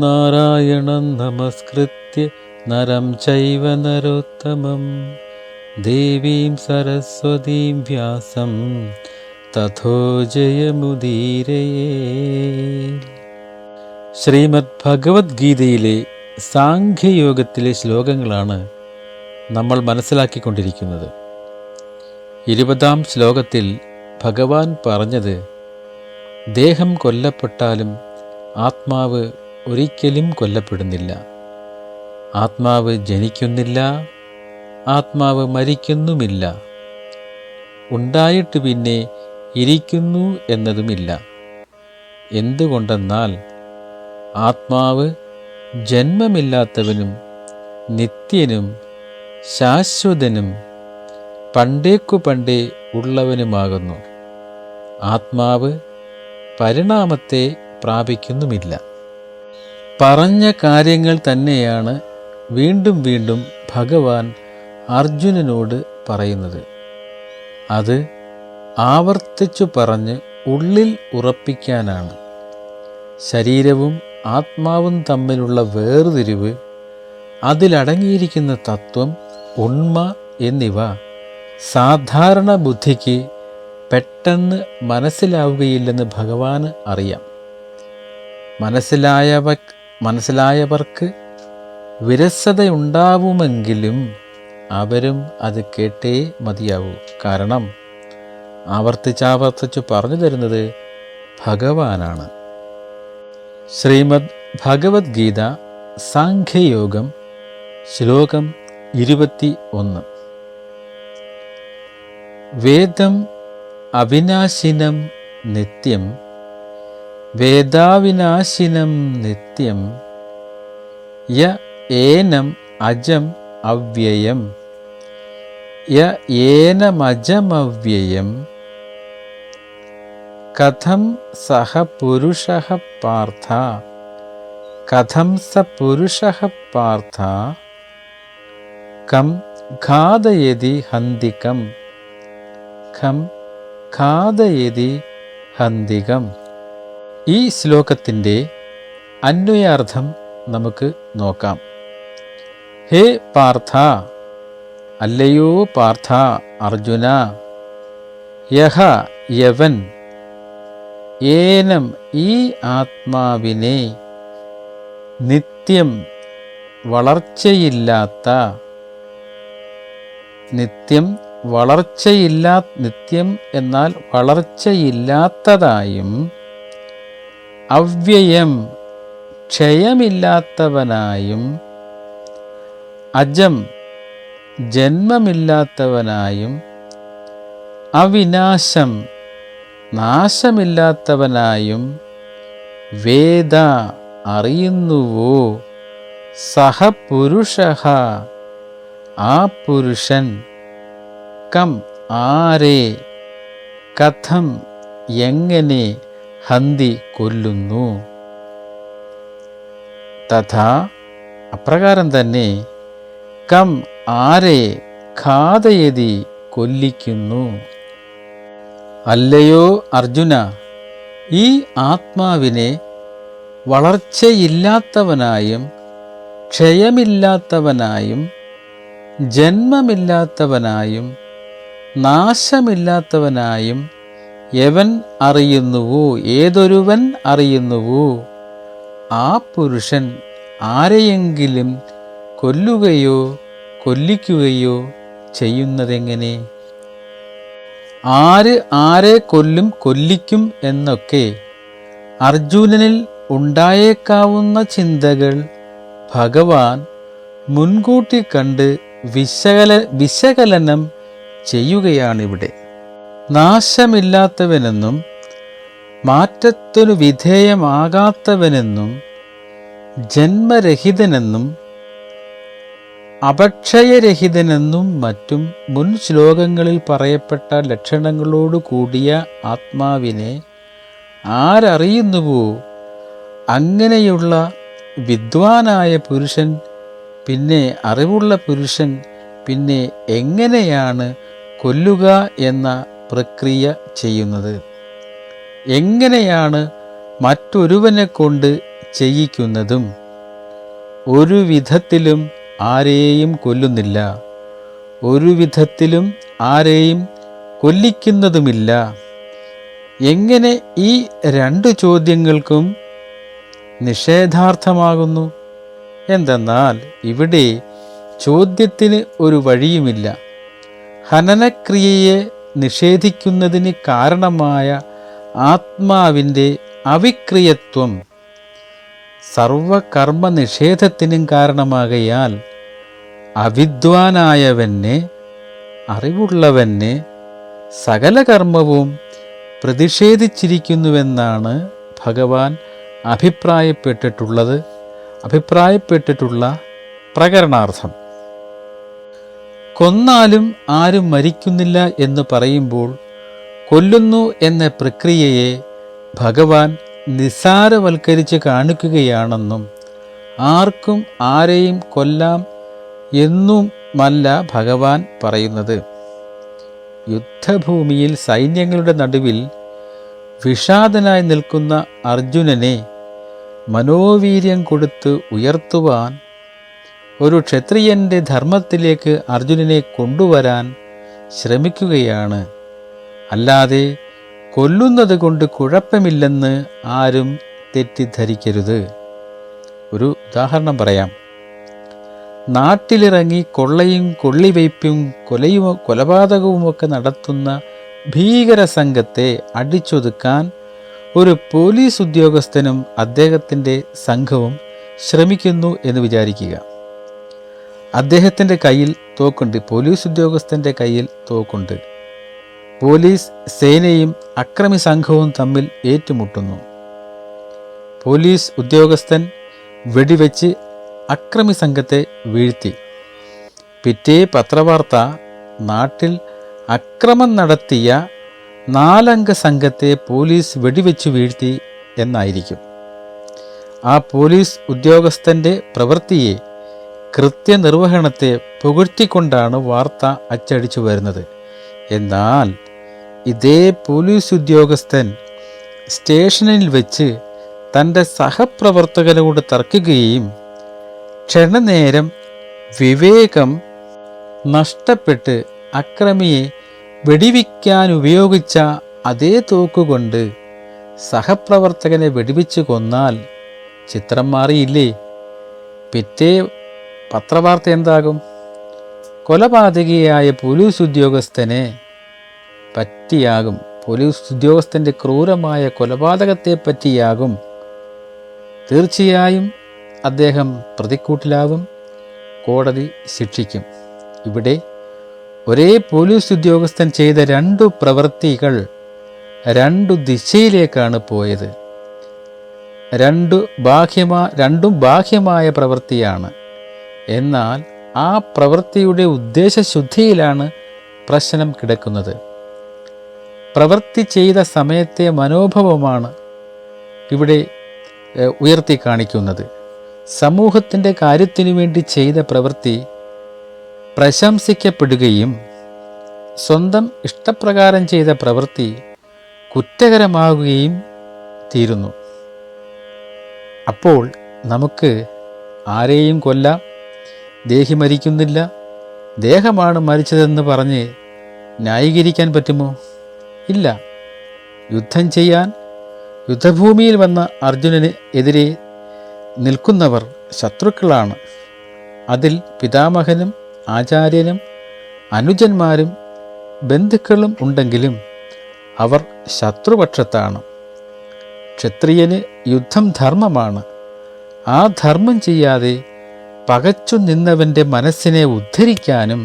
നാരായണം നമസ്കൃത്യ നരം ചൈവ നരോത്തമം. ദേവീം സരസ്വതീം വ്യാസം. തഥോ ജയമുദീരയേ. ശ്രീമദ് ഭഗവത്ഗീതയിലെ സാഖ്യയോഗത്തിലെ ശ്ലോകങ്ങളാണ് നമ്മൾ മനസ്സിലാക്കിക്കൊണ്ടിരിക്കുന്നത്. ഇരുപതാം ശ്ലോകത്തിൽ ഭഗവാൻ പറഞ്ഞത് ദേഹം കൊല്ലപ്പെട്ടാലും ആത്മാവ് ഒരിക്കലും കൊല്ലപ്പെടുന്നില്ല. ആത്മാവ് ജനിക്കുന്നില്ല ആത്മാവ് മരിക്കുന്നുമില്ല. ഉണ്ടായിട്ട് പിന്നെ ഇരിക്കുന്നു എന്നതുമില്ല. എന്തുകൊണ്ടെന്നാൽ ആത്മാവ് ജന്മമില്ലാത്തവനും നിത്യനും ശാശ്വതനും പണ്ടേക്കു പണ്ടേ ഉള്ളവനുമാകുന്നു. ആത്മാവ് പരിണാമത്തെ പ്രാപിക്കുന്നുമില്ല. പറഞ്ഞ കാര്യങ്ങൾ തന്നെയാണ് വീണ്ടും വീണ്ടും ഭഗവാൻ അർജുനനോട് പറയുന്നത്. അത് ആവർത്തിച്ചു പറഞ്ഞ് ഉള്ളിൽ ഉറപ്പിക്കാനാണ്. ശരീരവും ആത്മാവും തമ്മിലുള്ള വേർതിരിവ് അതിലടങ്ങിയിരിക്കുന്ന തത്വം ഉണ്മ എന്നിവ സാധാരണ ബുദ്ധിക്ക് പെട്ടെന്ന് മനസ്സിലാവുകയില്ലെന്ന് ഭഗവാന് അറിയാം. മനസ്സിലായവ മനസ്സിലായവർക്ക് വിരസതയുണ്ടാവുമെങ്കിലും അവരും അത് കേട്ടേ മതിയാവൂ. കാരണം ആവർത്തിച്ചാവർത്തിച്ചു പറഞ്ഞു തരുന്നത് ഭഗവാനാണ്. ശ്രീമദ് ഭഗവത്ഗീത സാഖ്യയോഗം ശ്ലോകം ഇരുപത്തി ഒന്ന് വേദം അവിനാശിനം നിത്യം വേദാവിനാശിനം നിത്യം യ ഏനം അജം അവ്യയം യ ഏനമജമവ്യയം കഥം സഹ പുരുഷ പാർത്ഥ കഥം സ പുരുഷ പാർത്ഥ കം ഖാദയതി ഹന്തികം ഖം ഖാദയതി ഹന്തികം. ഈ ശ്ലോകത്തിന്റെ അന്വയാർത്ഥം നമുക്ക് നോക്കാം. ഹേ പാർത്ഥ അല്ലയോ പാർത്ഥ അർജുന യഹ യവൻ ഏനം ഈ ആത്മാവിനെ നിത്യം വളർച്ചയില്ലാത്ത നിത്യം വളർച്ചയില്ലാ നിത്യം എന്നാൽ വളർച്ചയില്ലാത്തതായും അവ്യയം ക്ഷയമില്ലാത്തവനായും അജം ജന്മമില്ലാത്തവനായും അവിനാശം നാശമില്ലാത്തവനായും വേദ അറിയുന്നുവോ? സഹപുരുഷ ആ പുരുഷൻ കം ആരെ? കഥം എങ്ങനെ ഹന്തി കൊല്ലുന്നു. തഥാ അപ്രകാരം തന്നെ കം ആരെ ഖാതയതി കൊല്ലിക്കുന്നു. അല്ലയോ അർജുന ഈ ആത്മാവിനെ വളർച്ചയില്ലാത്തവനായും ക്ഷയമില്ലാത്തവനായും ജന്മമില്ലാത്തവനായും നാശമില്ലാത്തവനായും യവൻ അറിയുന്നുവോ? ഏതൊരുവൻ അറിയുന്നുവോ? ആ പുരുഷൻ ആരെയെങ്കിലും കൊല്ലുകയോ കൊല്ലിക്കുകയോ ചെയ്യുന്നതെങ്ങനെ? ആര് ആരെ കൊല്ലും കൊല്ലിക്കും എന്നൊക്കെ അർജുനനിൽ ഉണ്ടായേക്കാവുന്ന ചിന്തകൾ ഭഗവാൻ മുൻകൂട്ടി കണ്ട് വിശകല വിശകലനം ചെയ്യുകയാണിവിടെ. നാശമില്ലാത്തവനെന്നും മാറ്റത്തിനു വിധേയമാകാത്തവനെന്നും ജന്മരഹിതനെന്നും അപക്ഷയരഹിതനെന്നും മറ്റും മുൻ ശ്ലോകങ്ങളിൽ പറയപ്പെട്ട ലക്ഷണങ്ങളോടു കൂടിയ ആത്മാവിനെ ആരറിയുന്നുവോ? അങ്ങനെയുള്ള വിദ്വാനായ പുരുഷൻ പിന്നെ അറിവുള്ള പുരുഷൻ പിന്നെ എങ്ങനെയാണ് കൊല്ലുക എന്ന പ്രക്രിയ ചെയ്യുന്നത്. എങ്ങനെയാണ് മറ്റൊരുവനെ കൊണ്ട് ചെയ്യിക്കുന്നതും? ഒരു വിധത്തിലും ആരെയും കൊല്ലുന്നില്ല. ഒരു വിധത്തിലും ആരെയും കൊല്ലിക്കുന്നതുമില്ല. എങ്ങനെ ഈ രണ്ട് ചോദ്യങ്ങൾക്കും നിഷേധാർത്ഥമാകുന്നു? എന്തെന്നാൽ ഇവിടെ ചോദ്യത്തിന് ഒരു വഴിയുമില്ല. ഹനനക്രിയയെ നിഷേധിക്കുന്നതിന് കാരണമായ ആത്മാവിന്റെ അവിക്രിയത്വം സർവകർമ്മ നിഷേധത്തിനും കാരണമാകയാൽ അവിദ്വാനായവനെ അറിവുള്ളവനെ സകല കർമ്മവും പ്രതിഷേധിച്ചിരിക്കുന്നുവെന്നാണ് ഭഗവാൻ അഭിപ്രായപ്പെട്ടിട്ടുള്ളത്. അഭിപ്രായപ്പെട്ടിട്ടുള്ള പ്രകരണാർത്ഥം. കൊന്നാലും ആരും മരിക്കുന്നില്ല എന്ന് പറയുമ്പോൾ കൊല്ലുന്നു എന്ന പ്രക്രിയയെ ഭഗവാൻ നിസ്സാരവൽക്കരിച്ച് കാണിക്കുകയാണെന്നും ആർക്കും ആരെയും കൊല്ലാം എന്നുമല്ല ഭഗവാൻ പറയുന്നത്. യുദ്ധഭൂമിയിൽ സൈന്യങ്ങളുടെ നടുവിൽ വിഷാദനായി നിൽക്കുന്ന അർജുനനെ മനോവീര്യം കൊടുത്ത് ഉയർത്തുവാൻ ഒരു ക്ഷത്രിയന്റെ ധർമ്മത്തിലേക്ക് അർജുനനെ കൊണ്ടുവരാൻ ശ്രമിക്കുകയാണ്. അല്ലാതെ കൊല്ലുന്നത് കൊണ്ട് കുഴപ്പമില്ലെന്ന് ആരും തെറ്റിദ്ധരിക്കരുത്. ഒരു ഉദാഹരണം പറയാം. നാട്ടിലിറങ്ങി കൊള്ളയും കൊള്ളിവയ്പ്പും കൊലയും കൊലപാതകവുമൊക്കെ നടത്തുന്ന ഭീകര സംഘത്തെ അടിച്ചൊതുക്കാൻ ഒരു പോലീസ് ഉദ്യോഗസ്ഥനും അദ്ദേഹത്തിന്റെ സംഘവും ശ്രമിക്കുന്നു എന്ന് വിചാരിക്കുക. അദ്ദേഹത്തിന്റെ കയ്യിൽ തോക്കുണ്ട്. പോലീസ് ഉദ്യോഗസ്ഥന്റെ കയ്യിൽ തോക്കുണ്ട്. പോലീസ് സേനയും അക്രമി സംഘവും തമ്മിൽ ഏറ്റുമുട്ടുന്നു. പോലീസ് ഉദ്യോഗസ്ഥൻ വെടിവെച്ച് അക്രമി സംഘത്തെ വീഴ്ത്തി. പിറ്റേ പത്രവാർത്ത നാട്ടിൽ അക്രമം നടത്തിയ നാലംഗ സംഘത്തെ പോലീസ് വെടിവെച്ച് വീഴ്ത്തി എന്നായിരിക്കും. ആ പോലീസ് ഉദ്യോഗസ്ഥന്റെ പ്രവൃത്തിയെ കൃത്യനിർവഹണത്തെ പുകഴ്ത്തിക്കൊണ്ടാണ് വാർത്ത അച്ചടിച്ചു വരുന്നത്. എന്നാൽ ഇതേ പോലീസ് ഉദ്യോഗസ്ഥൻ സ്റ്റേഷനിൽ വെച്ച് തന്റെ സഹപ്രവർത്തകരോട് തർക്കുകയും ക്ഷണനേരം വിവേകം നഷ്ടപ്പെട്ട് അക്രമിയെ വെടിവിക്കാൻ ഉപയോഗിച്ച അതേ തോക്കുകൊണ്ട് സഹപ്രവർത്തകനെ വെടിവെച്ച് കൊന്നാൽ ചിത്രം മാറിയില്ലേ? പിറ്റേ പത്രവാർത്ത എന്താകും? കൊലപാതകിയായ പോലീസ് ഉദ്യോഗസ്ഥനെ പറ്റിയാകും. പോലീസ് ഉദ്യോഗസ്ഥന്റെ ക്രൂരമായ കൊലപാതകത്തെ പറ്റിയാകും തീർച്ചയായും അദ്ദേഹം പ്രതിക്കൂട്ടിലാകും കോടതി ശിക്ഷിക്കും. ഇവിടെ ഒരേ പോലീസ് ഉദ്യോഗസ്ഥൻ ചെയ്ത രണ്ടു പ്രവൃത്തികൾ രണ്ടു ദിശയിലേക്കാണ് പോയത്. രണ്ടു ബാഹ്യമാ രണ്ടും ബാഹ്യമായ പ്രവൃത്തിയാണ്. എന്നാൽ ആ പ്രവൃത്തിയുടെ ഉദ്ദേശശുദ്ധിയിലാണ് പ്രശ്നം കിടക്കുന്നത്. പ്രവൃത്തി ചെയ്ത സമയത്തെ മനോഭാവമാണ് ഇവിടെ ഉയർത്തി കാണിക്കുന്നത്. സമൂഹത്തിന്റെ കാര്യത്തിനു വേണ്ടി ചെയ്ത പ്രവൃത്തി പ്രശംസിക്കപ്പെടുകയും സ്വന്തം ഇഷ്ടപ്രകാരം ചെയ്ത പ്രവൃത്തി കുറ്റകരമാകുകയും തീരുന്നു. അപ്പോൾ നമുക്ക് ആരെയും കൊല്ലാം ദേഹി മരിക്കുന്നില്ല. ദേഹമാണ് മരിച്ചതെന്ന് പറഞ്ഞ് ന്യായീകരിക്കാൻ പറ്റുമോ? ഇല്ല. യുദ്ധം ചെയ്യാൻ യുദ്ധഭൂമിയിൽ വന്ന അർജുനന് എതിരെ നിൽക്കുന്നവർ ശത്രുക്കളാണ്. അതിൽ പിതാമഹനും ആചാര്യനും അനുജന്മാരും ബന്ധുക്കളും ഉണ്ടെങ്കിലും അവർ ശത്രുപക്ഷത്താണ്. ക്ഷത്രിയന് യുദ്ധം ധർമ്മമാണ്. ആ ധർമ്മം ചെയ്യാതെ പകച്ചു നിന്നവന്റെ മനസ്സിനെ ഉദ്ധരിക്കാനും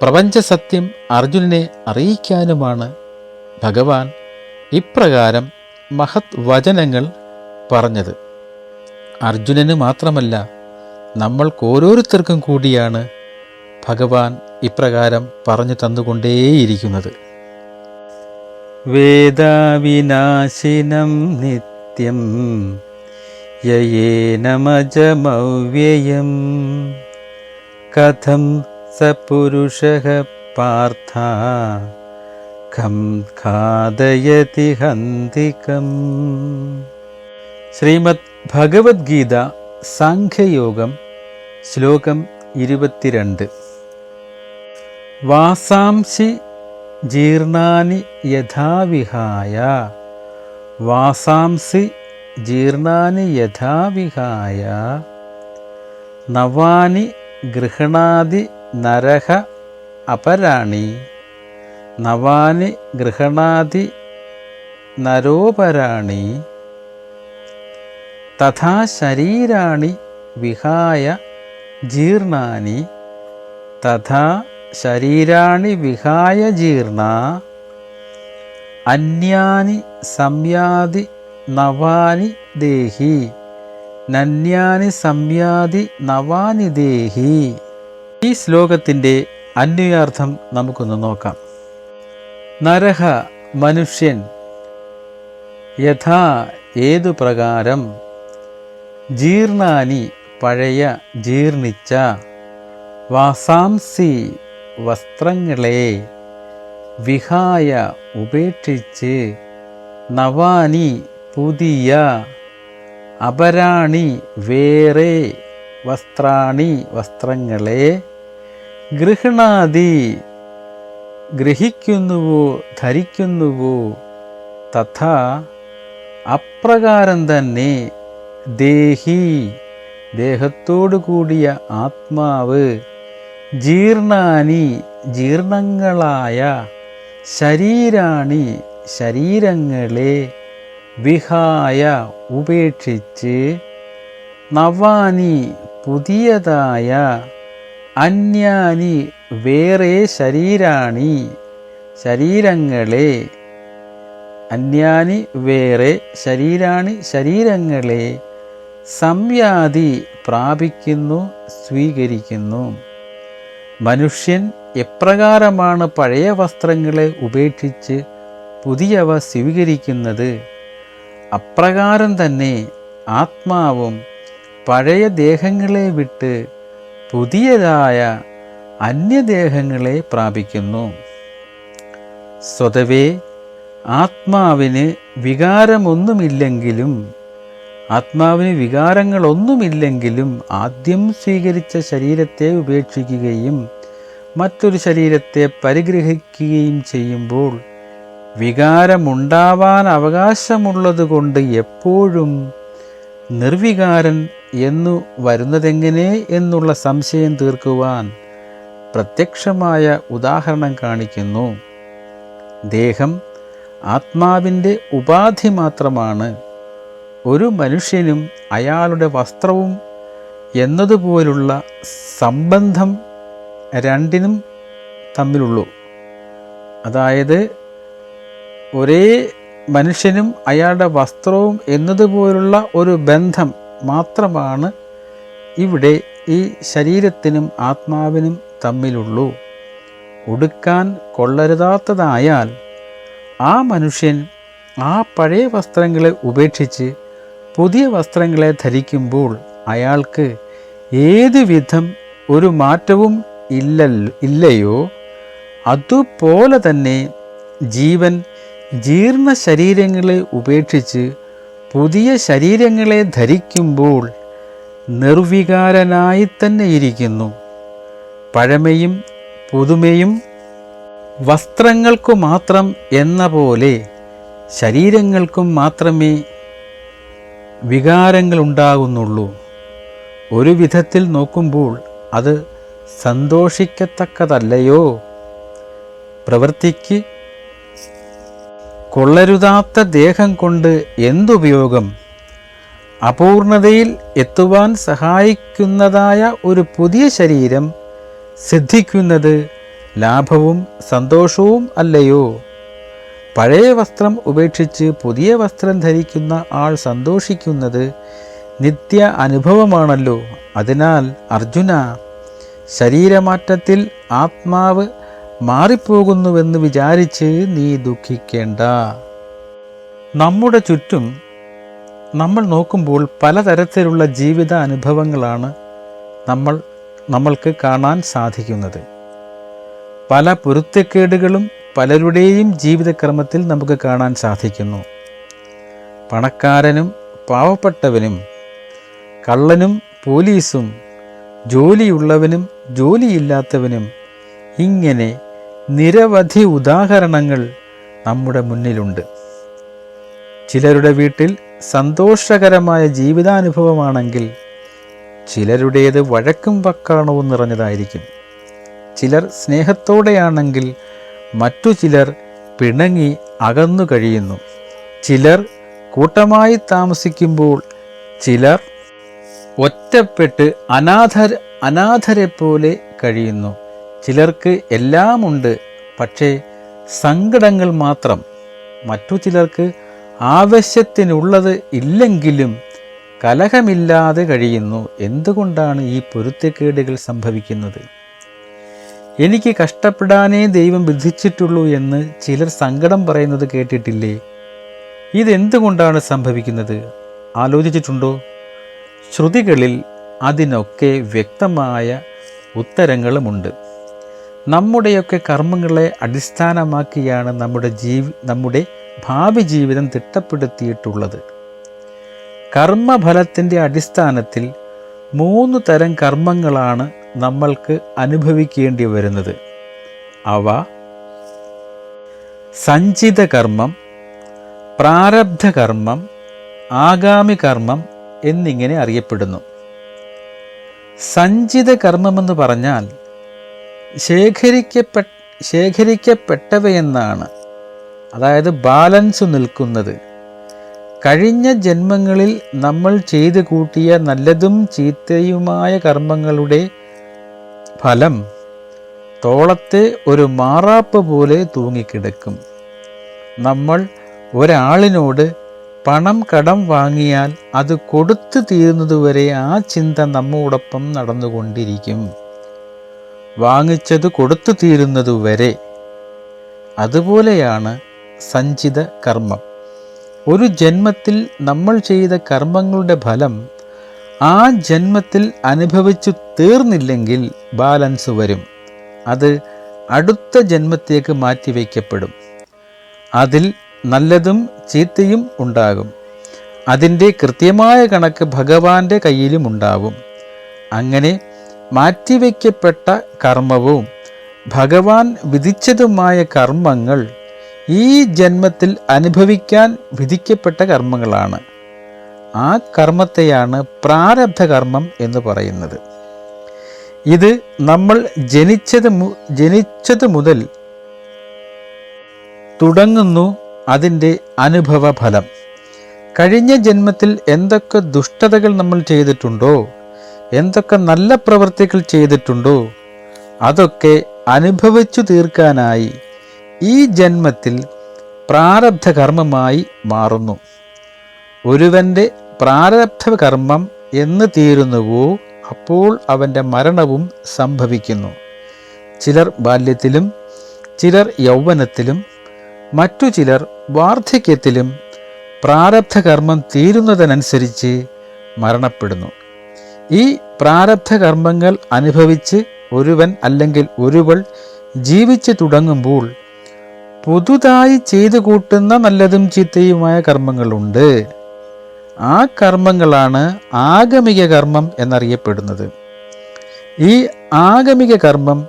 പ്രപഞ്ചസത്യം അർജുനനെ അറിയിക്കാനുമാണ് ഭഗവാൻ ഇപ്രകാരം മഹത് വചനങ്ങൾ പറഞ്ഞത്. അർജുനന് മാത്രമല്ല നമ്മൾക്ക് ഓരോരുത്തർക്കും കൂടിയാണ് ഭഗവാൻ ഇപ്രകാരം പറഞ്ഞു തന്നുകൊണ്ടേയിരിക്കുന്നത്. വേദാവിനാശിനം നിത്യം യേനമജമവ്യയം കഥം സ പുരുഷ പാർത്ഥ. ഖം ഖാദയതി ഹന്തികം. ശ്രീമദ് ഭഗവത്ഗീത സാഖ്യയോഗം ശ്ലോകം ഇരുപത്തിരണ്ട്. വാസാംസി ജീർണാനി യഥാവിഹായ. വാസാംസി ജീർണാനി യഥാവിഹായ നവാനി ഗൃഹണാതി നരഹ അപരാണി. നവാനി ഗൃഹണാതി നരോപരാണി. തഥാ ശരീരാണി വിഹായ ജീർണാനി. തഥാ ശരീരാണി വിഹായ ജീർണ. അന്യാനി സംയാതി നവാനി ദേഹി. നന്യാനി സംയാതി നവാനി ദേഹി. ഈ ശ്ലോകത്തിന്റെ അന്വയാർത്ഥം നമുക്കൊന്ന് നോക്കാം. നരഹ മനുഷ്യൻ യഥാ ഏതു പ്രകാരം ജീർണാനി പഴയ ജീർണിച്ച വാസാംസി വസ്ത്രങ്ങളെ വിഹായ ഉപേക്ഷിച്ച് നവാനി പുതിയ അപരാണി വേറെ വസ്ത്രാണി വസ്ത്രങ്ങളെ ഗൃഹണാദി ഗ്രഹിക്കുന്നുവോ ധരിക്കുന്നുവോ? തഥാ അപ്രകാരം തന്നെ ദേഹി ദേഹത്തോടു കൂടിയ ആത്മാവ് ജീർണാനി ജീർണങ്ങളായ ശരീരാണി ശരീരങ്ങളെ വിഹായ ഉപേക്ഷിച്ച് നവാനി പുതിയതായ അന്യാനി വേറെ ശരീരാണി. ശരീരങ്ങളെ അന്യാനി വേറെ ശരീരാണി ശരീരങ്ങളെ സംയാതി പ്രാപിക്കുന്നു സ്വീകരിക്കുന്നു. മനുഷ്യൻ എപ്രകാരമാണ് പഴയ വസ്ത്രങ്ങളെ ഉപേക്ഷിച്ച് പുതിയവ സ്വീകരിക്കുന്നത്? അപ്രകാരം തന്നെ ആത്മാവും പഴയ ദേഹങ്ങളെ വിട്ട് പുതിയതായ അന്യദേഹങ്ങളെ പ്രാപിക്കുന്നു. സ്വതവേ ആത്മാവിന് വികാരമൊന്നുമില്ലെങ്കിലും ആത്മാവിന് വികാരങ്ങളൊന്നുമില്ലെങ്കിലും ആദ്യം സ്വീകരിച്ച ശരീരത്തെ ഉപേക്ഷിക്കുകയും മറ്റൊരു ശരീരത്തെ പരിഗ്രഹിക്കുകയും ചെയ്യുമ്പോൾ വികാരമുണ്ടാവാൻ അവകാശമുള്ളതുകൊണ്ട് എപ്പോഴും നിർവികാരൻ എന്നു വരുന്നതെങ്ങനെ എന്നുള്ള സംശയം തീർക്കുവാൻ പ്രത്യക്ഷമായ ഉദാഹരണം കാണിക്കുന്നു. ദേഹം ആത്മാവിന്റെ ഉപാധി മാത്രമാണ്. ഒരു മനുഷ്യനും അയാളുടെ വസ്ത്രവും എന്നതുപോലുള്ള സംബന്ധം രണ്ടിനും തമ്മിലുള്ളൂ. അതായത് ഒരേ മനുഷ്യനും അയാളുടെ വസ്ത്രവും എന്നതുപോലുള്ള ഒരു ബന്ധം മാത്രമാണ് ഇവിടെ ഈ ശരീരത്തിനും ആത്മാവിനും തമ്മിലുള്ളൂ. ഉടുക്കാൻ കൊള്ളരുതാത്തതായാൽ ആ മനുഷ്യൻ ആ പഴയ വസ്ത്രങ്ങളെ ഉപേക്ഷിച്ച് പുതിയ വസ്ത്രങ്ങളെ ധരിക്കുമ്പോൾ അയാൾക്ക് ഏത് വിധം ഒരു മാറ്റവും ഇല്ലല്ലോ ഇല്ലയോ? അതുപോലെ തന്നെ ജീവൻ ജീർണ ശരീരങ്ങളെ ഉപേക്ഷിച്ച് പുതിയ ശരീരങ്ങളെ ധരിക്കുമ്പോൾ നിർവികാരനായി തന്നെ ഇരിക്കുന്നു. പഴമയും പുതുമയും വസ്ത്രങ്ങൾക്കു മാത്രം എന്ന പോലെ ശരീരങ്ങൾക്കും മാത്രമേ വികാരങ്ങളുണ്ടാകുന്നുള്ളൂ. ഒരു വിധത്തിൽ നോക്കുമ്പോൾ അത് സന്തോഷിക്കത്തക്കതല്ലയോ? പ്രവൃത്തിക്ക് കൊള്ളരുതാത്ത ദേഹം കൊണ്ട് എന്തുപയോഗം? അപൂർണതയിൽ എത്തുവാൻ സഹായിക്കുന്നതായ ഒരു പുതിയ ശരീരം സിദ്ധിക്കുന്നത് ലാഭവും സന്തോഷവും അല്ലയോ? പഴയ വസ്ത്രം ഉപേക്ഷിച്ച് പുതിയ വസ്ത്രം ധരിക്കുന്ന ആൾ സന്തോഷിക്കുന്നത് നിത്യ അനുഭവമാണല്ലോ. അതിനാൽ അർജുന ശരീരമാറ്റത്തിൽ ആത്മാവ് മാറിപ്പോകുന്നുവെന്ന് വിചാരിച്ച് നീ ദുഃഖിക്കേണ്ട. നമ്മുടെ ചുറ്റും നമ്മൾ നോക്കുമ്പോൾ പലതരത്തിലുള്ള ജീവിത അനുഭവങ്ങളാണ് നമ്മൾ നമ്മൾക്ക് കാണാൻ സാധിക്കുന്നത്. പല പൊരുത്തക്കേടുകളും പലരുടെയും ജീവിതക്രമത്തിൽ നമുക്ക് കാണാൻ സാധിക്കുന്നു. പണക്കാരനും പാവപ്പെട്ടവനും കള്ളനും പോലീസും ജോലിയുള്ളവനും ജോലിയില്ലാത്തവനും ഇങ്ങനെ നിരവധി ഉദാഹരണങ്ങൾ നമ്മുടെ മുന്നിലുണ്ട്. ചിലരുടെ വീട്ടിൽ സന്തോഷകരമായ ജീവിതാനുഭവമാണെങ്കിൽ ചിലരുടേത് വഴക്കും വക്കാണവും നിറഞ്ഞതായിരിക്കും. ചിലർ സ്നേഹത്തോടെയാണെങ്കിൽ മറ്റു ചിലർ പിണങ്ങി അകന്നു കഴിയുന്നു. ചിലർ കൂട്ടമായി താമസിക്കുമ്പോൾ ചിലർ ഒറ്റപ്പെട്ട് അനാഥർ അനാഥരെ പോലെ കഴിയുന്നു. ചിലർക്ക് എല്ലാമുണ്ട് പക്ഷേ സങ്കടങ്ങൾ മാത്രം. മറ്റു ചിലർക്ക് ആവശ്യത്തിനുള്ളത് ഇല്ലെങ്കിലും കലഹമില്ലാതെ കഴിയുന്നു. എന്തുകൊണ്ടാണ് ഈ പൊരുത്തക്കേടുകൾ സംഭവിക്കുന്നത്? എനിക്ക് കഷ്ടപ്പെടാനേ ദൈവം വിധിച്ചിട്ടുള്ളൂ എന്ന് ചിലർ സങ്കടം പറയുന്നത് കേട്ടിട്ടില്ലേ? ഇതെന്തുകൊണ്ടാണ് സംഭവിക്കുന്നത്? ആലോചിച്ചിട്ടുണ്ടോ? ശ്രുതികളിൽ അതിനൊക്കെ വ്യക്തമായ ഉത്തരങ്ങളുമുണ്ട്. നമ്മുടെയൊക്കെ കർമ്മങ്ങളെ അടിസ്ഥാനമാക്കിയാണ് നമ്മുടെ ജീവി നമ്മുടെ ഭാവി ജീവിതം തിട്ടപ്പെടുത്തിയിട്ടുള്ളത്. കർമ്മഫലത്തിന്റെ അടിസ്ഥാനത്തിൽ മൂന്ന് തരം കർമ്മങ്ങളാണ് നമ്മൾക്ക് അനുഭവിക്കേണ്ടി വരുന്നത്. അവ സഞ്ചിത കർമ്മം പ്രാരബ്ധ കർമ്മം ആഗാമി കർമ്മം എന്നിങ്ങനെ അറിയപ്പെടുന്നു. സഞ്ചിത കർമ്മമെന്ന് പറഞ്ഞാൽ ശേഖരിക്കപ്പെ ശേഖരിക്കപ്പെട്ടവയെന്നാണ്. അതായത് ബാലൻസ് നിൽക്കുന്നത്. കഴിഞ്ഞ ജന്മങ്ങളിൽ നമ്മൾ ചെയ്തു കൂട്ടിയ നല്ലതും ചീത്തയുമായ കർമ്മങ്ങളുടെ ഫലം തോളത്തെ ഒരു മാറാപ്പ് പോലെ തൂങ്ങിക്കിടക്കും. നമ്മൾ ഒരാളിനോട് പണം കടം വാങ്ങിയാൽ അത് കൊടുത്തു തീരുന്നതുവരെ ആ ചിന്ത നമ്മോടൊപ്പം നടന്നുകൊണ്ടിരിക്കും. വാങ്ങിച്ചത് കൊടുത്തു തീരുന്നതുവരെ അതുപോലെയാണ് സഞ്ചിത കർമ്മം. ഒരു ജന്മത്തിൽ നമ്മൾ ചെയ്ത കർമ്മങ്ങളുടെ ഫലം ആ ജന്മത്തിൽ അനുഭവിച്ചു തീർന്നില്ലെങ്കിൽ ബാലൻസ് വരും. അത് അടുത്ത ജന്മത്തേക്ക് മാറ്റിവെക്കപ്പെടും അതിൽ നല്ലതും ചീത്തയും ഉണ്ടാകും. അതിന്റെ കൃത്യമായ കണക്ക് ഭഗവാന്റെ കയ്യിലും ഉണ്ടാവും അങ്ങനെ മാറ്റിവെക്കപ്പെട്ട കർമ്മവും ഭഗവാൻ വിധിച്ചതുമായ കർമ്മങ്ങൾ ഈ ജന്മത്തിൽ അനുഭവിക്കാൻ വിധിക്കപ്പെട്ട കർമ്മങ്ങളാണ്. ആ കർമ്മത്തെയാണ് പ്രാരബ്ധ കർമ്മം എന്ന് പറയുന്നത്. ഇത് നമ്മൾ ജനിച്ചത് ജനിച്ചത് മുതൽ തുടങ്ങുന്നു അതിന്റെ അനുഭവ ഫലം കഴിഞ്ഞ ജന്മത്തിൽ എന്തൊക്കെ ദുഷ്ടതകൾ നമ്മൾ ചെയ്തിട്ടുണ്ടോ എന്തൊക്കെ നല്ല പ്രവൃത്തികൾ ചെയ്തിട്ടുണ്ടോ അതൊക്കെ അനുഭവിച്ചു തീർക്കാനായി ഈ ജന്മത്തിൽ പ്രാരബ്ധ കർമ്മമായി മാറുന്നു. ഒരുവന്റെ പ്രാരബ്ധ കർമ്മം എന്ന് തീരുന്നുവോ അപ്പോൾ അവന്റെ മരണവും സംഭവിക്കുന്നു. ചിലർ ബാല്യത്തിലും ചിലർ യൗവനത്തിലും മറ്റു ചിലർ വാർദ്ധക്യത്തിലും പ്രാരബ്ധ കർമ്മം തീരുന്നതിനനുസരിച്ച് മരണപ്പെടുന്നു. ഈ പ്രാരബ്ധ കർമ്മങ്ങൾ അനുഭവിച്ച് ഒരുവൻ അല്ലെങ്കിൽ ഒരുവൾ ജീവിച്ചു തുടങ്ങുമ്പോൾ പുതുതായി ചെയ്തു കൂട്ടുന്ന നല്ലതും ചീത്തയുമായ കർമ്മങ്ങളുണ്ട്. ആ കർമ്മങ്ങളാണ് ആഗമിക കർമ്മം എന്നറിയപ്പെടുന്നത്. ഈ ആഗമിക കർമ്മം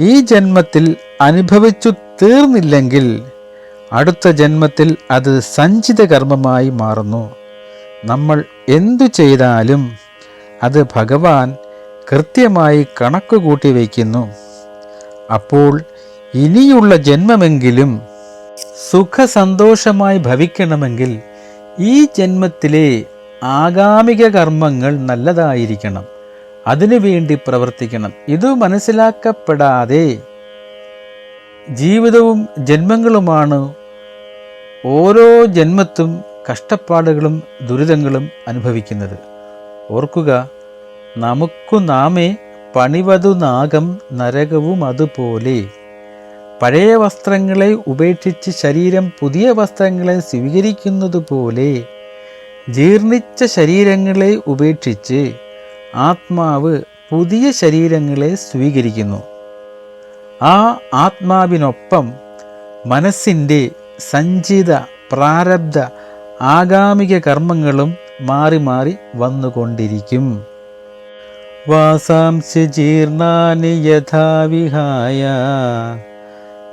ഈ ജന്മത്തിൽ അനുഭവിച്ചു തീർന്നില്ലെങ്കിൽ അടുത്ത ജന്മത്തിൽ അത് സഞ്ചിത കർമ്മമായി മാറുന്നു. നമ്മൾ എന്തു ചെയ്താലും അത് ഭഗവാൻ കൃത്യമായി കണക്ക് കൂട്ടി വയ്ക്കുന്നു. അപ്പോൾ ഇനിയുള്ള ജന്മമെങ്കിലും സുഖസന്തോഷമായി ഭവിക്കണമെങ്കിൽ ഈ ജന്മത്തിലെ ആഗാമിക കർമ്മങ്ങൾ നല്ലതായിരിക്കണം. അതിനുവേണ്ടി പ്രവർത്തിക്കണം. ഇത് മനസ്സിലാക്കപ്പെടാതെ ജീവിതവും ജന്മങ്ങളുമാണ് ഓരോ ജന്മത്തും കഷ്ടപ്പാടുകളും ദുരിതങ്ങളും അനുഭവിക്കുന്നത്. ഓർക്കുക നമുക്കു നാമേ പണിവതു നാഗം നരകവും അതുപോലെ. പഴയ വസ്ത്രങ്ങളെ ഉപേക്ഷിച്ച് ശരീരം പുതിയ വസ്ത്രങ്ങളെ സ്വീകരിക്കുന്നതുപോലെ. ജീർണിച്ച ശരീരങ്ങളെ ഉപേക്ഷിച്ച് ആത്മാവ് പുതിയ ശരീരങ്ങളെ സ്വീകരിക്കുന്നു. ആ ആത്മാവിനൊപ്പം മനസ്സിന്റെ സഞ്ചിത പ്രാരബ്ധ ആഗാമിക കർമ്മങ്ങളും മാറി മാറി വന്നുകൊണ്ടിരിക്കും. വാസാംശി ജീർണാനി യഥാവിഹായ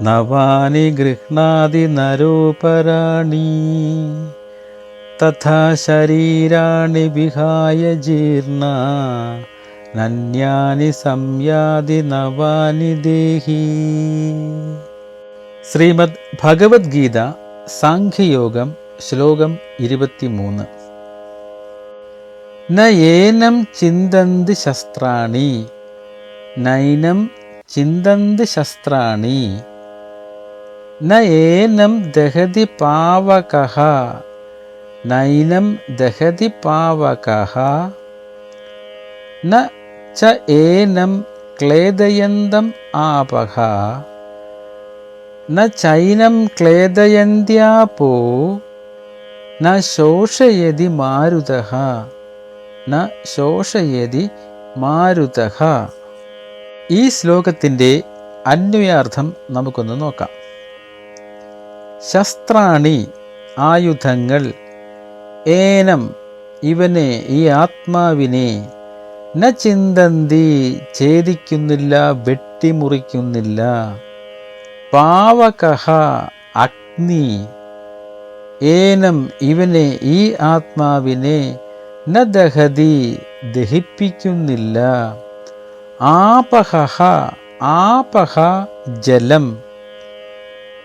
നവാനി ഗൃഹ്ണാതി നരോപരാണി തഥാ ശരീരാണി വിഹായ ജീർണ നന്യാനി സംയാതി നവാനി ദേഹി. ശ്രീമദ് ഭഗവത്ഗീത സാഖ്യയോഗം ശ്ലോകം ഇരുപത്തിമൂന്ന്. നയേനം ചിന്തന്ത് ശസ്ത്രാണി. നൈനം ചിന്തന്ത് ശസ്ത്രാണി. നയേനം ദഹതി പാവക. നൈനം ദഹതി പാവക. ന ച ഏനം ക്ലേദയന്തം ആപഹ ന ചൈനം ക്ലേദയന്ത്യാപോ. ന ശോഷയതി മാരുതഃ. ന ശോഷയതി മാരുതഹ ഈ ശ്ലോകത്തിന്റെ അന്വയാർത്ഥം നമുക്കൊന്ന് നോക്കാം. ശസ്ത്രാണി ആയുധങ്ങൾ ഏനം ഇവനെ ഈ ആത്മാവിനെ ന ചിന്തന്തി ഛേദിക്കുന്നില്ല വെട്ടിമുറിക്കുന്നില്ല. പാവകഹ അഗ്നി ഏനം ഇവനെ ഈ ആത്മാവിനെ ന ദഹതി ദഹിപ്പിക്കുന്നില്ല. ആപഹ ആപഹ ജലം.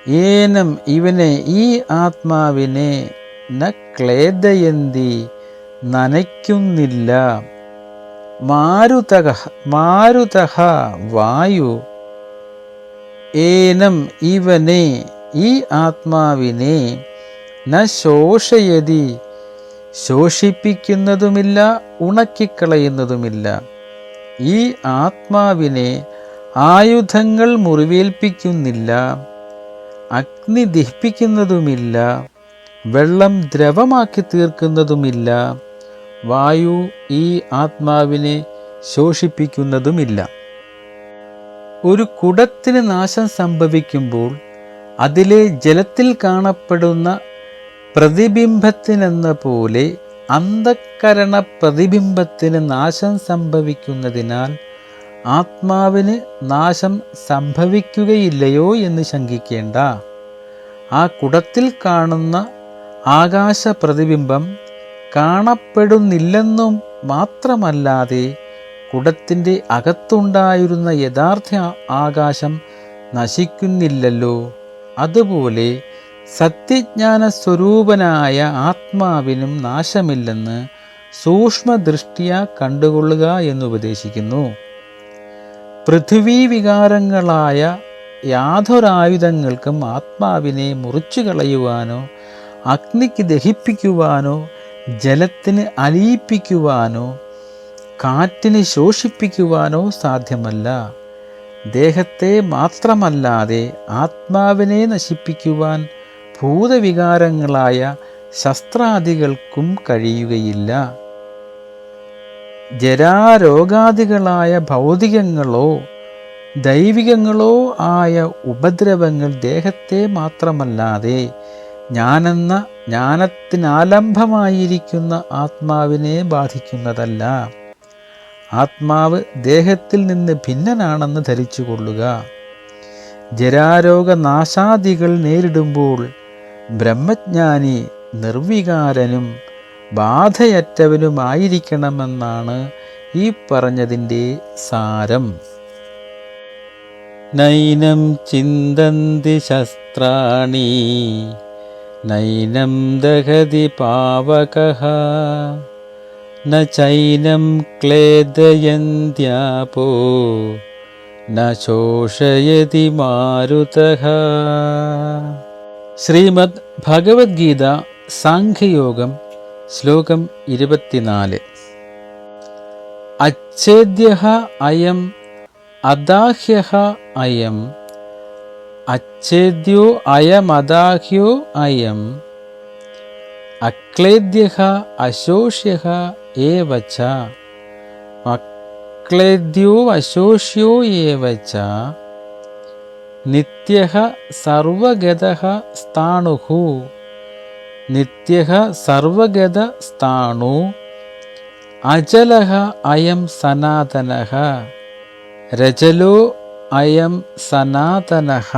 ഏനം ഇവനെ ഈ ആത്മാവിനെ ന ക്ലേദയന്തി നനയ്ക്കുന്നില്ല. മാരുതക മാരുതഹ വായു. ഏനം ഇവനെ ഈ ആത്മാവിനെ ന ശോഷയതി ശോഷിപ്പിക്കുന്നതുമില്ല ഉണക്കിക്കളയുന്നതുമില്ല. ഈ ആത്മാവിനെ ആയുധങ്ങൾ മുറിവേൽപ്പിക്കുന്നില്ല അഗ്നി ദഹിപ്പിക്കുന്നതുമില്ല വെള്ളം ദ്രവമാക്കി തീർക്കുന്നതുമില്ല വായു ഈ ആത്മാവിനെ ശോഷിപ്പിക്കുന്നതുമില്ല. ഒരു കുടത്തിന് നാശം സംഭവിക്കുമ്പോൾ അതിലെ ജലത്തിൽ കാണപ്പെടുന്ന പ്രതിബിംബത്തിനെന്ന പോലെ അന്ധക്കരണ പ്രതിബിംബത്തിന് നാശം സംഭവിക്കുന്നതിനാൽ ആത്മാവിന് നാശം സംഭവിക്കുകയില്ലയോ എന്ന് ശങ്കിക്കേണ്ട. ആ കുടത്തിൽ കാണുന്ന ആകാശ പ്രതിബിംബം കാണപ്പെടുന്നില്ലെന്നും മാത്രമല്ലാതെ കുടത്തിന്റെ അകത്തുണ്ടായിരുന്ന യഥാർത്ഥ ആകാശം നശിക്കുന്നില്ലല്ലോ. അതുപോലെ സത്യജ്ഞാന സ്വരൂപനായ ആത്മാവിനും നാശമില്ലെന്ന് സൂക്ഷ്മദൃഷ്ടിയ കണ്ടുകൊള്ളുക എന്നുപദേശിക്കുന്നു പൃഥ്വീ വികാരങ്ങളായ യാതൊരായുധങ്ങൾക്കും ആത്മാവിനെ മുറിച്ചു കളയുവാനോ അഗ്നിക്ക് ദഹിപ്പിക്കുവാനോ ജലത്തിന് അലിയിപ്പിക്കുവാനോ കാറ്റിന് ശോഷിപ്പിക്കുവാനോ സാധ്യമല്ല. ദേഹത്തെ മാത്രമല്ലാതെ ആത്മാവിനെ നശിപ്പിക്കുവാൻ ഭൂതവികാരങ്ങളായ ശസ്ത്രാദികൾക്കും കഴിയുകയില്ല. ജരാരോഗാദികളായ ഭൗതികങ്ങളോ ദൈവികങ്ങളോ ആയ ഉപദ്രവങ്ങൾ ദേഹത്തെ മാത്രമല്ലാതെ ഞാനെന്ന ജ്ഞാനത്തിനാലംഭമായിരിക്കുന്ന ആത്മാവിനെ ബാധിക്കുന്നതല്ല. ആത്മാവ് ദേഹത്തിൽ നിന്ന് ഭിന്നനാണെന്ന് ധരിച്ചുകൊള്ളുക. ജരാരോഗനാശാദികൾ നേരിടുമ്പോൾ ബ്രഹ്മജ്ഞാനി നിർവികാരനും ബാധയറ്റവനുമായിരിക്കണമെന്നാണ് ഈ പറഞ്ഞതിന്റെ സാരം. നൈനം ചിന്തന്തി ശസ്ത്രാണി നൈനം ദഹതി പാവക നൈനം ക്ലേദയന്ത്യാപോ നോഷയതി മാരുതഃ. ശ്രീമദ് ഭഗവത്ഗീത സാഖ്യയോഗം ശ്ലോകം ഇരുപത്തിനാല്. അച്ഛേദ്യ അയം അദാഹ്യ അയം അച്ഛേദ്യോ അയമദാഹ്യോ അയം അക്ലേദ്യ അശോഷ്യ ഏവ ച അക്ലേദ്യോ അശോഷ്യോ ഏവ ച നിത്യ സർവഗത സ്ഥാണുഹു. നിത്യഃ സർവഗത സ്ഥാണു. അജലഃ അയം സനാതനഃ രജലോ അയം സനാതനഃ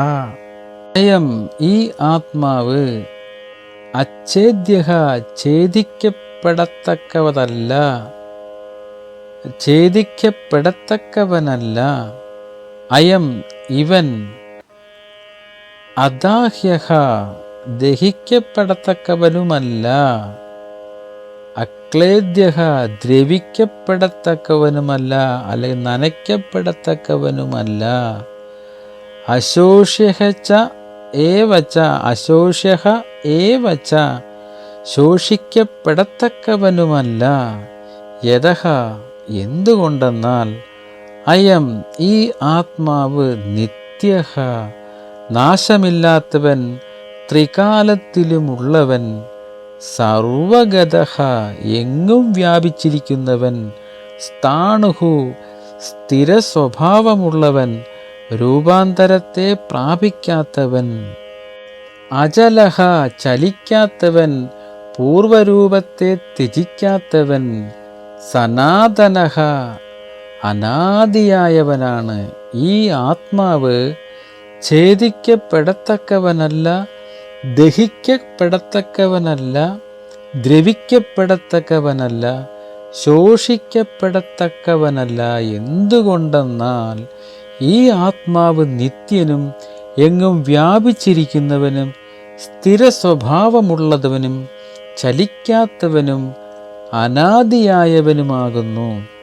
അയം ഈ ആത്മാവ് അച്ഛേദ്യ ഛേദിക്കപ്പെടത്തക്കവതല്ല. ഛേദിക്കപ്പെടത്തക്കവനല്ല. അയം ഇവൻ അദാഹ്യ ദഹിക്കപ്പെടത്തക്കവനുമല്ല. അക്ലേദ്യഹ ദ്രവിക്കപ്പെടത്തക്കവനുമല്ല അല്ലെങ്കിൽ നനയ്ക്കപ്പെടത്തക്കവനുമല്ല. അശോഷ്യഹച്ച ഏവച്ച അശോഷ്യഹ ഏവച്ച ശോഷിക്കപ്പെടത്തക്കവനുമല്ല. യഥഹ എന്തുകൊണ്ടെന്നാൽ അയം ഈ ആത്മാവ് നിത്യ നാശമില്ലാത്തവൻ ത്രികാലത്തിലുമുള്ളവൻ സർവഗത എങ്ങും വ്യാപിച്ചിരിക്കുന്നവൻ സ്ഥാണുഹു സ്ഥിര സ്വഭാവമുള്ളവൻ രൂപാന്തരത്തെ പ്രാപിക്കാത്തവൻ അജലഹ ചലിക്കാത്തവൻ പൂർവരൂപത്തെ ത്യജിക്കാത്തവൻ സനാതനഹ അനാദിയായവനാണ് ഈ ആത്മാവ്. ഛേദിക്കപ്പെടത്തക്കവനല്ല ദഹിക്കപ്പെടത്തക്കവനല്ല ദ്രവിക്കപ്പെടത്തക്കവനല്ല ശോഷിക്കപ്പെടത്തക്കവനല്ല. എന്തുകൊണ്ടെന്നാൽ ഈ ആത്മാവ് നിത്യനും എങ്ങും വ്യാപിച്ചിരിക്കുന്നവനും സ്ഥിര സ്വഭാവമുള്ളതവനും ചലിക്കാത്തവനും അനാദിയായവനുമാകുന്നു.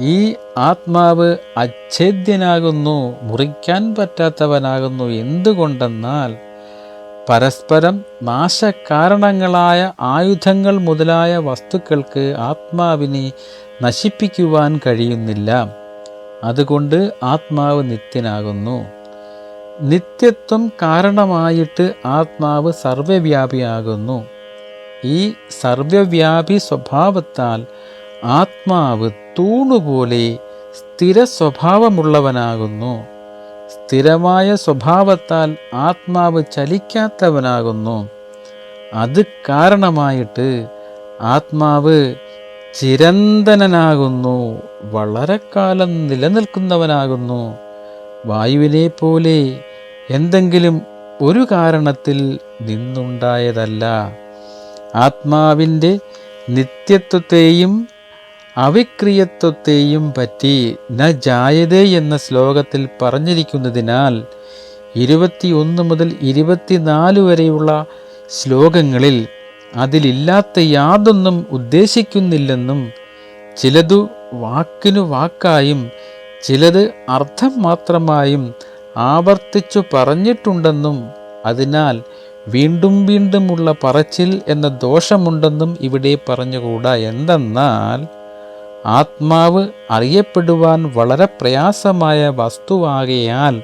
ഈ ആത്മാവ് അച്ഛേദ്യനാകുന്നു മുറിക്കാൻ പറ്റാത്തവനാകുന്നു. എന്തുകൊണ്ടെന്നാൽ പരസ്പരം നാശകാരണങ്ങളായ ആയുധങ്ങൾ മുതലായ വസ്തുക്കൾക്ക് ആത്മാവിനെ നശിപ്പിക്കുവാൻ കഴിയുന്നില്ല. അതുകൊണ്ട് ആത്മാവ് നിത്യനാകുന്നു. നിത്യത്വം കാരണമായിട്ട് ആത്മാവ് സർവവ്യാപിയാകുന്നു ഈ സർവവ്യാപി സ്വഭാവത്താൽ ആത്മാവ് തൂണുപോലെ സ്ഥിര സ്വഭാവമുള്ളവനാകുന്നു സ്ഥിരമായ സ്വഭാവത്താൽ ആത്മാവ് ചലിക്കാത്തവനാകുന്നു. അത് കാരണമായിട്ട് ആത്മാവ് ചിരന്തനാകുന്നു വളരെ കാലം നിലനിൽക്കുന്നവനാകുന്നു. വായുവിനെ പോലെ എന്തെങ്കിലും ഒരു കാരണത്തിൽ നിന്നുണ്ടായതല്ല. ആത്മാവിന്റെ നിത്യത്വത്തെയും അവിക്രിയത്വത്തെയും പറ്റി ന ജായതേ എന്ന ശ്ലോകത്തിൽ പറഞ്ഞിരിക്കുന്നതിനാൽ ഇരുപത്തിയൊന്ന് മുതൽ ഇരുപത്തിനാല് വരെയുള്ള ശ്ലോകങ്ങളിൽ അതിലില്ലാത്ത യാതൊന്നും ഉദ്ദേശിക്കുന്നില്ലെന്നും ചിലതു വാക്കിനു വാക്കായും ചിലത് അർത്ഥം മാത്രമായും ആവർത്തിച്ചു പറഞ്ഞിട്ടുണ്ടെന്നും അതിനാൽ വീണ്ടും വീണ്ടുമുള്ള പറച്ചിൽ എന്ന ദോഷമുണ്ടെന്നും ഇവിടെ പറഞ്ഞുകൂടാ. എന്തെന്നാൽ ആത്മാവ് അറിയപ്പെടുവാൻ വളരെ പ്രയാസമായ വസ്തുവാകയാൽ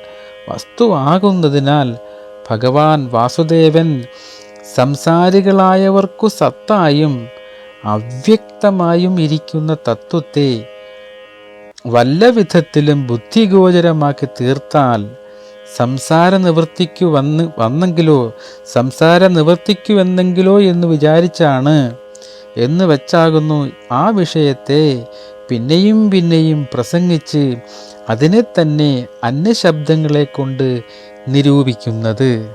വസ്തുവാകുന്നതിനാൽ ഭഗവാൻ വാസുദേവൻ സംസാരികളായവർക്കു സത്തായും അവ്യക്തമായും ഇരിക്കുന്ന തത്വത്തെ വല്ല വിധത്തിലും ബുദ്ധിഗോചരമാക്കി തീർത്താൽ സംസാര നിവൃത്തിക്കു വന്ന് വന്നെങ്കിലോ സംസാര നിവർത്തിക്കുവെന്നെങ്കിലോ എന്ന് വിചാരിച്ചാണ് എന്ന് വെച്ചാകുന്നു ആ വിഷയത്തെ പിന്നെയും പിന്നെയും പ്രസംഗിച്ച് അതിനെ തന്നെ അന്യശബ്ദങ്ങളെ കൊണ്ട് നിരൂപിക്കുന്നത്.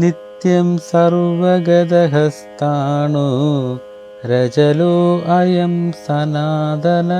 നിത്യം സർവഗതഹസ്താണോ രജലോ അയം സനാതന.